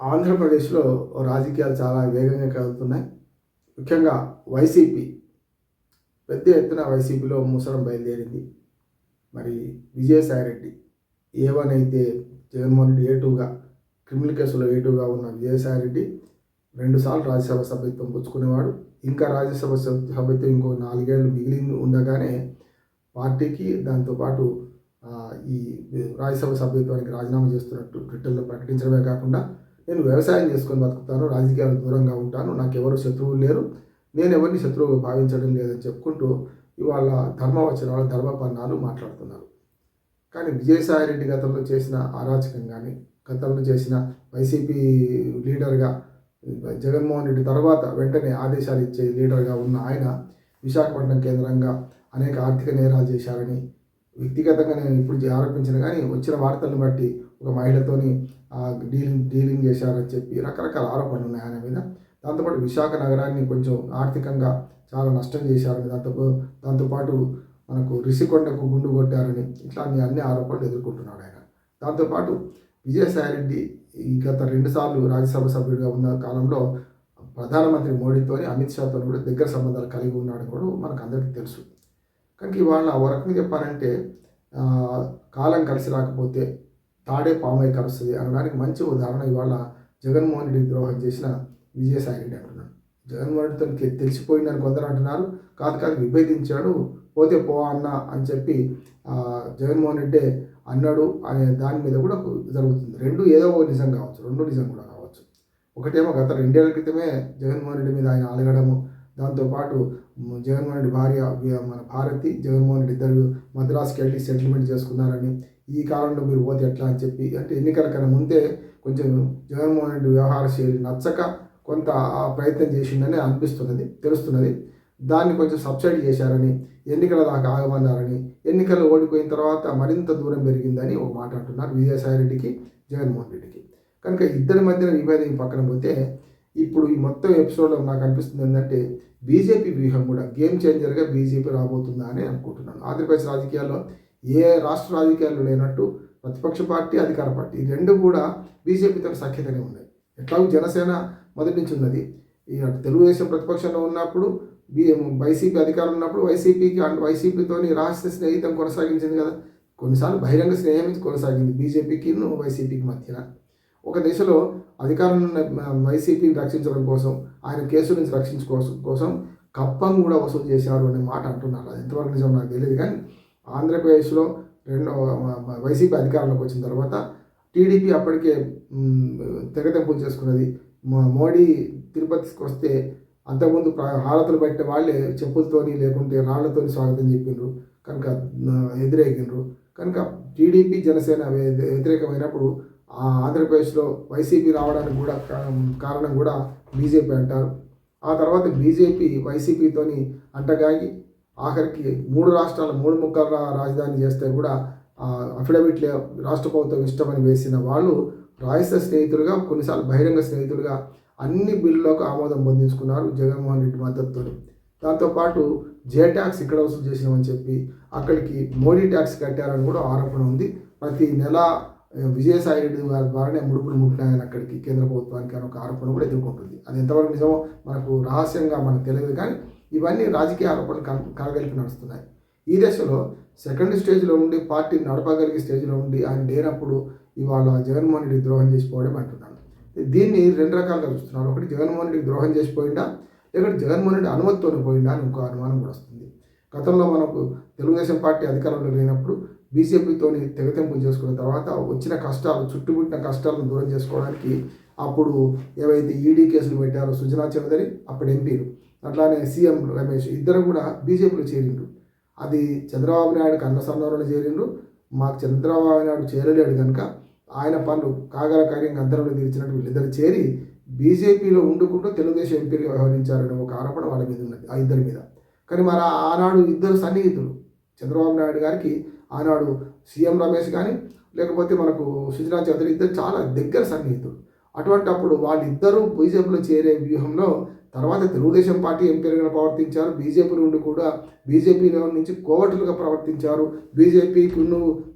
ఆంధ్రప్రదేశ్లో రాజకీయాలు చాలా వేగంగా కదులుతున్నాయి. ముఖ్యంగా వైసీపీ పెద్ద ఎత్తున వైసీపీలో ముసరం బయలుదేరింది. మరి విజయసాయిరెడ్డి ఏ వన్ అయితే జగన్మోహన్ రెడ్డి ఏ టూగా క్రిమినల్ కేసులో ఏ టూగా ఉన్న విజయసాయిరెడ్డి రెండుసార్లు రాజ్యసభ సభ్యత్వం పుచ్చుకునేవాడు. ఇంకా రాజ్యసభ సభ్యత్వం ఇంకో నాలుగేళ్ళు మిగిలి ఉండగానే పార్టీకి దాంతోపాటు ఈ రాజ్యసభ సభ్యత్వానికి రాజీనామా చేస్తున్నట్టు ట్విట్టర్లో ప్రకటించడమే కాకుండా నేను వ్యవసాయం చేసుకొని బతుకుతాను రాజకీయాలకు దూరంగా ఉంటాను నాకు ఎవరు శత్రువులు లేరు నేను ఎవరిని శత్రువు భావించడం లేదని చెప్పుకుంటూ ఇవాళ ధర్మవచనాలు ధర్మపన్నాలు మాట్లాడుతున్నారు. కానీ విజయసాయిరెడ్డి గతంలో చేసిన అరాచకం కానీ గతంలో చేసిన వైసీపీ లీడర్గా జగన్మోహన్ రెడ్డి తర్వాత వెంటనే ఆదేశాలు ఇచ్చే లీడర్గా ఉన్న ఆయన విశాఖపట్నం కేంద్రంగా అనేక ఆర్థిక నేరాలు చేశారని వ్యక్తిగతంగా నేను ఇప్పుడు ఆరోపించిన కానీ వచ్చిన వార్తలను బట్టి ఒక మహిళతోని డీలింగ్ డీలింగ్ చేశారని చెప్పి రకరకాల ఆరోపణలు ఉన్నాయి ఆయన మీద. దాంతోపాటు విశాఖ నగరాన్ని కొంచెం ఆర్థికంగా చాలా నష్టం చేశారని దాంతో దాంతోపాటు మనకు రిషికొండకు గుండు కొట్టారని ఇట్లా అన్ని ఆరోపణలు ఎదుర్కొంటున్నాడు ఆయన. దాంతోపాటు విజయసాయిరెడ్డి ఈ గత రెండుసార్లు రాజ్యసభ సభ్యుడిగా ఉన్న కాలంలో ప్రధానమంత్రి మోడీతోని అమిత్ షాతో కూడా దగ్గర సంబంధాలు కలిగి ఉన్నాడు కూడా మనకు అందరికీ తెలుసు. కనుక ఇవాళ వరకు రకంగా చెప్పాలంటే కాలం కలిసి రాకపోతే తాడే పామై కలుస్తుంది అనడానికి మంచి ఉదాహరణ ఇవాళ జగన్మోహన్ రెడ్డి ద్రోహం చేసిన విజయసాయి రెడ్డి అంటున్నాడు. జగన్మోహన్ రెడ్డితో తెలిసిపోయిందని కొందరు అంటున్నారు. కాదు కాదు విభేదించాడు. పోతే పో అన్న అని చెప్పి జగన్మోహన్ రెడ్డి అన్నాడు అనే దాని మీద కూడా జరుగుతుంది. రెండు ఏదో ఒక నిజం కావచ్చు. రెండు నిజం కూడా కావచ్చు. ఒకటేమో గత రెండేళ్ళ క్రితమే జగన్మోహన్ రెడ్డి మీద ఆయన అలగడము. దాంతోపాటు జగన్మోహన్ రెడ్డి భార్య మన భారతి జగన్మోహన్ రెడ్డి ఇద్దరు మద్రాసుకి వెళ్ళి సెటిల్మెంట్ చేసుకున్నారని ఈ కాలంలో మీరు పోతే ఎట్లా అని చెప్పి అంటే ఎన్నికల కన్నా ముందే కొంచెం జగన్మోహన్ రెడ్డి వ్యవహార శైలి నచ్చక కొంత ఆ ప్రయత్నం చేసిందని అనిపిస్తున్నది తెలుస్తున్నది. దాన్ని కొంచెం సబ్సైడ్ చేశారని ఎన్నికల దాకా ఆగమన్నారని ఎన్నికలు ఓడిపోయిన తర్వాత మరింత దూరం పెరిగిందని ఒక మాట అంటున్నారు విజయసాయి రెడ్డికి జగన్మోహన్ రెడ్డికి. కనుక ఇద్దరి మధ్యన విభేదం పక్కన పోతే ఇప్పుడు ఈ మొత్తం ఎపిసోడ్లో నాకు అనిపిస్తుంది ఏంటంటే బీజేపీ వ్యూహం కూడా గేమ్ చేంజర్గా బీజేపీ రాబోతుందా అని అనుకుంటున్నాను. ఆంధ్రప్రదేశ్ రాజకీయాల్లో ఏ రాష్ట్ర రాజకీయాల్లో లేనట్టు ప్రతిపక్ష పార్టీ అధికార పార్టీ ఈ రెండు కూడా బీజేపీతో సఖ్యతనే ఉన్నాయి. ఎట్లాగూ జనసేన మొదటి నుంచి ఉన్నది. ఈ అటు తెలుగుదేశం ప్రతిపక్షంలో ఉన్నప్పుడు బీ వైసీపీ అధికారం ఉన్నప్పుడు వైసీపీకి అండ్ వైసీపీతోని రహస్య స్నేహితం కొనసాగించింది కదా. కొన్నిసార్లు బహిరంగ స్నేహం కొనసాగింది బీజేపీకి వైసీపీకి మధ్యన. ఒక దిశలో అధికారంలో ఉన్న వైసీపీని రక్షించడం కోసం ఆయన కేసు నుంచి రక్షించుకోసం కోసం కప్పం కూడా వసూలు చేశారు అనే మాట అంటున్నారు. అది ఎంతవరకు నిజం నాకు తెలియదు కానీ ఆంధ్రప్రదేశ్లో రెండో వైసీపీ అధికారంలోకి వచ్చిన తర్వాత టీడీపీ అప్పటికే తెగతెంపులు చేసుకున్నది. మోడీ తిరుపతికి వస్తే అంతకుముందు హారతులు పెట్టే వాళ్ళే చెప్పులతోని లేకుంటే రాళ్ళతోని స్వాగతం చెప్పిండ్రు కనుక ఆ, కనుక టీడీపీ జనసేన వ్యతిరేకమైనప్పుడు ఆ ఆంధ్రప్రదేశ్లో వైసీపీ రావడానికి కూడా కారణం కూడా బీజేపీ అంటారు. ఆ తర్వాత బీజేపీ వైసీపీతోని అంటగాగి ఆఖరికి మూడు రాష్ట్రాలు మూడు ముక్కల రాజధాని చేస్తే కూడా అఫిడవిట్లే రాష్ట్ర ప్రభుత్వం ఇష్టమని వేసిన వాళ్ళు రాయస స్నేహితులుగా కొన్నిసార్లు బహిరంగ స్నేహితులుగా అన్ని బిల్లులకు ఆమోదం పొందించుకున్నారు జగన్మోహన్ రెడ్డి మద్దతుతో దాంతోపాటు జే ట్యాక్స్ ఇక్కడ వసూలు చేసినామని చెప్పి అక్కడికి మోడీ ట్యాక్స్ కట్టారని కూడా ఆరోపణ ఉంది. ప్రతి నెల విజయసాయి రెడ్డి గారి ద్వారానే ముడుపులు ముట్టినాయని అక్కడికి కేంద్ర ప్రభుత్వానికి అని ఒక ఆరోపణ కూడా ఎదుర్కొంటుంది. అది ఎంతవరకు నిజమో మనకు రహస్యంగా మనకు తెలియదు కానీ ఇవన్నీ రాజకీయ ఆరోపణలు కలగలిపి నడుస్తున్నాయి. ఈ దశలో సెకండ్ స్టేజ్లో ఉండి పార్టీని నడపగలిగే స్టేజ్లో ఉండి ఆయన లేనప్పుడు ఇవాళ జగన్మోహన్ రెడ్డి ద్రోహం చేసిపోవడం అంటున్నాను. దీన్ని రెండు రకాలుగా చూస్తున్నారు. ఒకటి జగన్మోహన్ రెడ్డి ద్రోహం చేసిపోయిందా? లేకపోతే జగన్మోహన్ రెడ్డి అనుమతితో పోయిందా? అని ఇంకో అనుమానం కూడా వస్తుంది. గతంలో మనకు తెలుగుదేశం పార్టీ అధికారంలో లేనప్పుడు బీజేపీతోని తెగతెంపులు చేసుకున్న తర్వాత వచ్చిన కష్టాలు చుట్టుముట్టిన కష్టాలను దూరం చేసుకోవడానికి అప్పుడు ఏవైతే ఈడీ కేసులు పెట్టారో సుజనా చౌదరి అప్పుడు ఎంపీలు అట్లానే సీఎం రమేష్ ఇద్దరు కూడా బీజేపీలో చేరిండ్రు. అది చంద్రబాబు నాయుడు కన్న చేరిండు చేరిండ్రు. మాకు చంద్రబాబు నాయుడు చేరలేడు కనుక ఆయన పనులు కాగల కార్యంగా అందరంలో తీర్చినట్టు వీళ్ళిద్దరు చేరి బీజేపీలో ఉండుకుంటూ తెలుగుదేశం ఎంపీలు వ్యవహరించారనే ఒక ఆరోపణ వాళ్ళ మీద ఉన్నది ఆ ఇద్దరి మీద. కానీ మరి ఆ- ఆనాడు ఇద్దరు సన్నిహితులు చంద్రబాబు నాయుడు గారికి ఆనాడు సీఎం రమేష్ కానీ లేకపోతే మనకు సుజనా చౌదరి ఇద్దరు చాలా దగ్గర సన్నిహితులు. అటువంటి అప్పుడు వాళ్ళిద్దరూ బీజేపీలో చేరే వ్యూహంలో తర్వాత తెలుగుదేశం పార్టీ ఎంపీలుగా ప్రవర్తించారు. బీజేపీ నుండి కూడా బీజేపీ నుంచి కోవటులుగా ప్రవర్తించారు. బీజేపీకి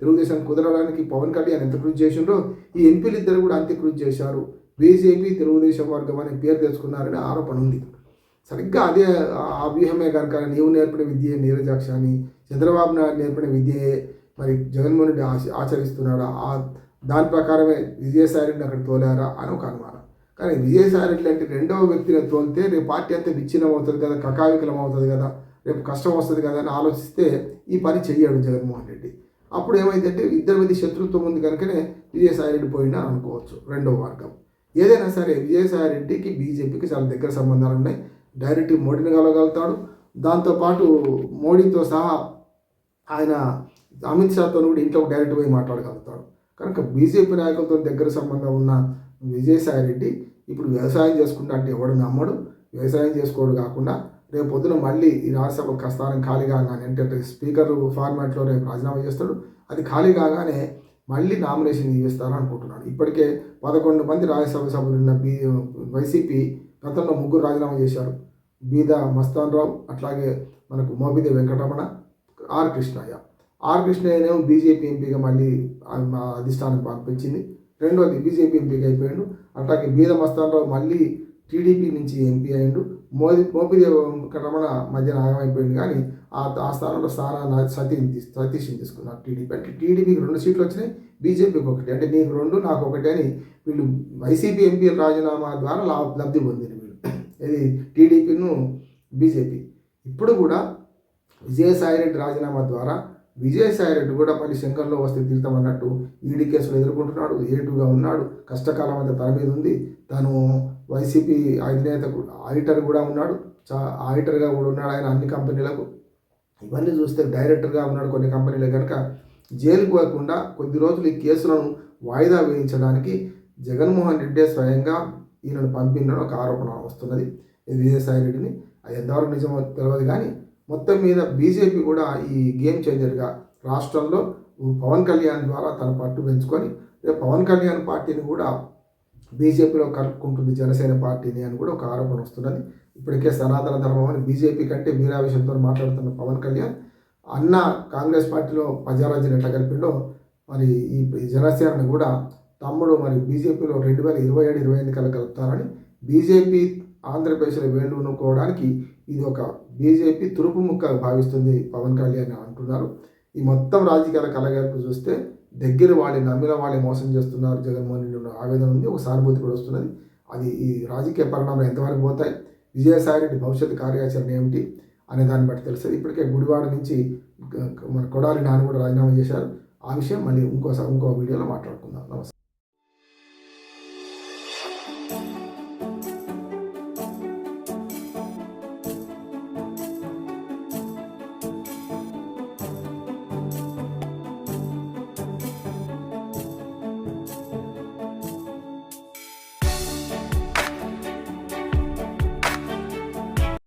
తెలుగుదేశం కుదరడానికి పవన్ కళ్యాణ్ ఎంత కృషి చేసిండ్రో ఈ ఎంపీలు ఇద్దరు కూడా అంతే కృషి చేశారు. బీజేపీ తెలుగుదేశం వర్గం అనే పేరు తెచ్చుకున్నారని ఆరోపణ ఉంది. సరిగ్గా అదే ఆ వ్యూహమే కనుక నీవు నేర్పిన విద్య నీరజాక్ష అని చంద్రబాబు నాయుడు నేర్పిన విద్యే మరి జగన్మోహన్ రెడ్డి ఆచరిస్తున్నాడా? ఆ దాని ప్రకారమే విజయసాయి రెడ్డిని అక్కడ తోలారా? అని ఒక అనుమానం. కానీ విజయసాయి రెడ్డి లాంటి రెండవ వ్యక్తిని తోలితే రేపు పార్టీ అంతా విచ్ఛిన్నం అవుతుంది కదా కకావికలం అవుతుంది కదా రేపు కష్టం వస్తుంది కదా అని ఆలోచిస్తే ఈ పని చెయ్యాడు జగన్మోహన్ రెడ్డి. అప్పుడు ఏమైందంటే ఇద్దరి మధ్య శత్రుత్వం ఉంది కనుకనే విజయసాయి రెడ్డి పోయినా అనుకోవచ్చు రెండవ వర్గం ఏదైనా సరే విజయసాయి రెడ్డికి బీజేపీకి చాలా దగ్గర సంబంధాలు ఉన్నాయి. డైరెక్ట్ మోడీని కలగలుగుతాడు దాంతోపాటు మోడీతో సహా ఆయన అమిత్ షాతో కూడా ఇంట్లో డైరెక్ట్ పోయి మాట్లాడగలుగుతాడు. కనుక బీజేపీ నాయకులతో దగ్గర సంబంధం ఉన్న విజయసాయి రెడ్డి ఇప్పుడు వ్యవసాయం చేసుకుంటా అంటే ఎవడు నమ్మడు. వ్యవసాయం చేసుకోవడం కాకుండా రేపు పొద్దున మళ్ళీ ఈ రాజ్యసభ స్థానం ఖాళీ కాగానే అంటే స్పీకర్ ఫార్మాట్లో రేపు రాజీనామా చేస్తాడు. అది ఖాళీ కాగానే మళ్ళీ నామినేషన్ ఇస్తారని అనుకుంటున్నాడు. ఇప్పటికే పదకొండు మంది రాజ్యసభ సభ్యులు ఉన్న బీ వైసీపీ గతంలో ముగ్గురు రాజీనామా చేశారు. బీద మస్తాన్ రావు అట్లాగే మనకు మోబిదే వెంకటరమణ ఆర్ కృష్ణయ్య. ఆర్ కృష్ణయ్యనేమో బీజేపీ ఎంపీగా మళ్ళీ మా అధిష్టానం పంపించింది. రెండోది బీజేపీ ఎంపీగా అయిపోయాడు అట్లాగే బీద మస్తాన్ మళ్ళీ టీడీపీ నుంచి ఎంపీ అయ్యిండు. మోదీ మోపిదేవ్ రమణ మధ్యన ఆగమైపోయింది కానీ ఆ ఆ స్థానంలో స్థానాన్ని సతీని సతీష్ని తీసుకున్నారు టీడీపీ. అంటే టీడీపీకి రెండు సీట్లు వచ్చినాయి బీజేపీకి ఒకటి. అంటే నీకు రెండు నాకు ఒకటి అని వీళ్ళు వైసీపీ ఎంపీ రాజీనామా ద్వారా లా లబ్ధి పొందింది వీళ్ళు. ఇది టీడీపీను బీజేపీ. ఇప్పుడు కూడా విజయసాయిరెడ్డి రాజీనామా ద్వారా విజయసాయిరెడ్డి కూడా మళ్ళీ శంకర్లో వస్తే తీర్థమన్నట్టు ఈడీ కేసులు ఎదుర్కొంటున్నాడు ఏటుగా ఉన్నాడు కష్టకాలం అంతా తన మీద ఉంది. తను వైసీపీ అధినేత కూడా- ఆడిటర్ కూడా ఉన్నాడు చా ఆడిటర్గా కూడా ఉన్నాడు ఆయన అన్ని కంపెనీలకు. ఇవన్నీ చూస్తే డైరెక్టర్గా ఉన్నాడు కొన్ని కంపెనీలు కనుక జైలుకు పోకుండా కొద్ది రోజులు ఈ కేసులను వాయిదా వేయించడానికి జగన్మోహన్ రెడ్డి స్వయంగా ఈయనను పంపిన ఒక ఆరోపణ వస్తున్నది. ఈ విజయసాయి రెడ్డిని అది ఎంతవరకు నిజమో తెలియదు కానీ మొత్తం మీద బీజేపీ కూడా ఈ గేమ్ చేంజర్గా రాష్ట్రంలో పవన్ కళ్యాణ్ ద్వారా తన పట్టు పెంచుకొని రేపు పవన్ కళ్యాణ్ పార్టీని కూడా బీజేపీలో కలుపుకుంటుంది జనసేన పార్టీని అని కూడా ఒక ఆరోపణ వస్తున్నది. ఇప్పటికే సనాతన ధర్మం అని బీజేపీ కంటే వీరావేశంతో మాట్లాడుతున్న పవన్ కళ్యాణ్ అన్న కాంగ్రెస్ పార్టీలో ప్రజారాజ్యం ఎట్లా కలిపిండో మరి ఈ జనసేనను కూడా తమ్ముడు మరి బీజేపీలో రెండు వేల ఇరవై ఏడు ఇరవై ఎన్నికలు కలుపుతారని బీజేపీ ఆంధ్రప్రదేశ్లో వేళ్ళూనుకోవడానికి ఇది ఒక బీజేపీ తురుపు ముక్క భావిస్తుంది పవన్ కళ్యాణ్ అంటున్నారు. ఈ మొత్తం రాజకీయాల కలగలుపు చూస్తే దగ్గర వాళ్ళని నమ్మిన వాళ్ళని మోసం చేస్తున్నారు. జగన్మోహన్ రెడ్డి ఆవేదన ఉంది ఒక సానుభూతి కూడా వస్తున్నది. అది ఈ రాజకీయ పరిణామాలు ఎంతవరకు పోతాయి విజయసాయి రెడ్డి భవిష్యత్తు కార్యాచరణ ఏమిటి అనే దాన్ని బట్టి తెలుస్తుంది. ఇప్పటికే గుడివాడ నుంచి మన కొడాలి నాన్న కూడా రాజీనామా చేశారు. ఆ విషయం మళ్ళీ ఇంకోసారి ఇంకో వీడియోలో మాట్లాడుకుందాం. నమస్తే